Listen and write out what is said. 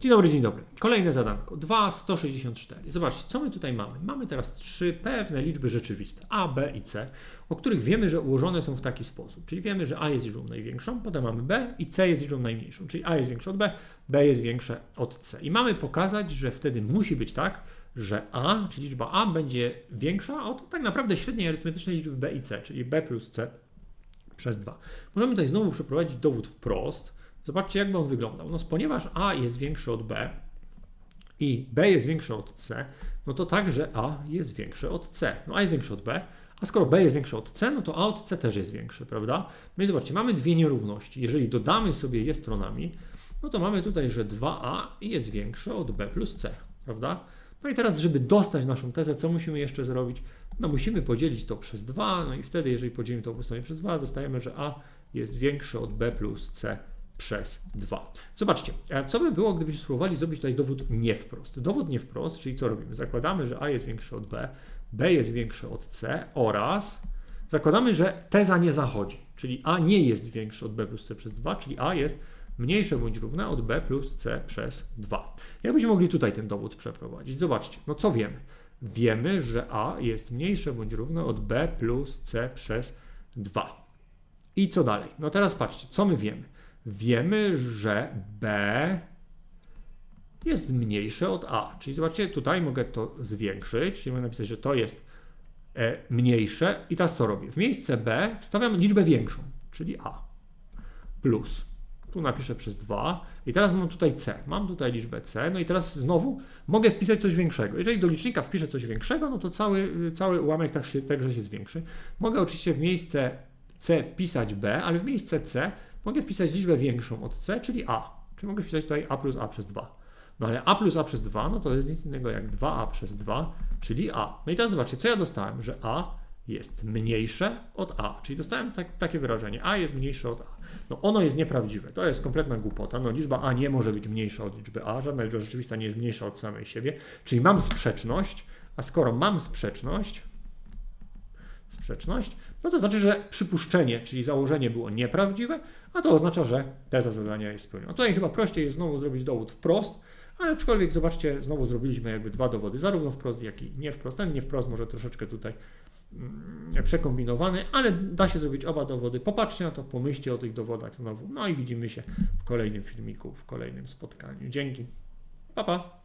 Dzień dobry, dzień dobry. Kolejne zadanko. 2, 164. Zobaczcie, co my tutaj mamy. Mamy teraz trzy pewne liczby rzeczywiste. A, B i C, o których wiemy, że ułożone są w taki sposób. Czyli wiemy, że A jest liczbą największą, potem mamy B i C jest liczbą najmniejszą. Czyli A jest większe od B, B jest większe od C. I mamy pokazać, że wtedy musi być tak, że A, czyli liczba A będzie większa od tak naprawdę średniej arytmetycznej liczby B i C, czyli B plus C przez 2. Możemy tutaj znowu przeprowadzić dowód wprost. Zobaczcie, jakby on wyglądał. No, ponieważ A jest większe od B i B jest większe od C, no to także A jest większe od C. No A jest większe od B, a skoro B jest większe od C, no to A od C też jest większe, prawda? No i zobaczcie, mamy dwie nierówności. Jeżeli dodamy sobie je stronami, no to mamy tutaj, że 2A jest większe od B plus C, prawda? No i teraz, żeby dostać naszą tezę, co musimy jeszcze zrobić? No musimy podzielić to przez 2, no i wtedy, jeżeli podzielimy to po stronie przez 2, dostajemy, że A jest większe od B plus C przez 2. Zobaczcie, a co by było, gdybyśmy spróbowali zrobić tutaj dowód nie wprost? Dowód nie wprost, czyli co robimy? Zakładamy, że A jest większe od B, B jest większe od C oraz zakładamy, że teza nie zachodzi, czyli A nie jest większe od B plus C przez 2, czyli A jest mniejsze bądź równe od B plus C przez 2. Jak byśmy mogli tutaj ten dowód przeprowadzić? Zobaczcie, no co wiemy? Wiemy, że A jest mniejsze bądź równe od B plus C przez 2. I co dalej? No teraz patrzcie, co my wiemy? Wiemy, że B jest mniejsze od A. Czyli zobaczcie, tutaj mogę to zwiększyć, czyli mogę napisać, że to jest e, mniejsze. I teraz co robię? W miejsce B wstawiam liczbę większą, czyli A. Plus. Tu napiszę przez 2. I teraz mam tutaj C. Mam tutaj liczbę C. No i teraz znowu mogę wpisać coś większego. Jeżeli do licznika wpiszę coś większego, no to cały, cały ułamek tak się, także się zwiększy. Mogę oczywiście w miejsce C wpisać B, ale w miejsce C mogę wpisać liczbę większą od C, czyli A. Czyli mogę wpisać tutaj A plus A przez 2. No ale A plus A przez 2, no to jest nic innego jak 2A przez 2, czyli A. No i teraz zobaczcie, co ja dostałem, że A jest mniejsze od A. Czyli dostałem tak, takie wyrażenie, A jest mniejsze od A. No ono jest nieprawdziwe, to jest kompletna głupota. No liczba A nie może być mniejsza od liczby A, żadna liczba rzeczywista nie jest mniejsza od samej siebie, czyli mam sprzeczność, a skoro mam sprzeczność, sprzeczność, no to znaczy, że przypuszczenie, czyli założenie było nieprawdziwe, a to oznacza, że teza zadania jest spełniona. Tutaj chyba prościej jest znowu zrobić dowód wprost, ale aczkolwiek zobaczcie, znowu zrobiliśmy jakby dwa dowody, zarówno wprost, jak i nie wprost. Ten nie wprost może troszeczkę tutaj mm, przekombinowany, ale da się zrobić oba dowody. Popatrzcie na to, pomyślcie o tych dowodach znowu. No i widzimy się w kolejnym filmiku, w kolejnym spotkaniu. Dzięki. Pa, pa.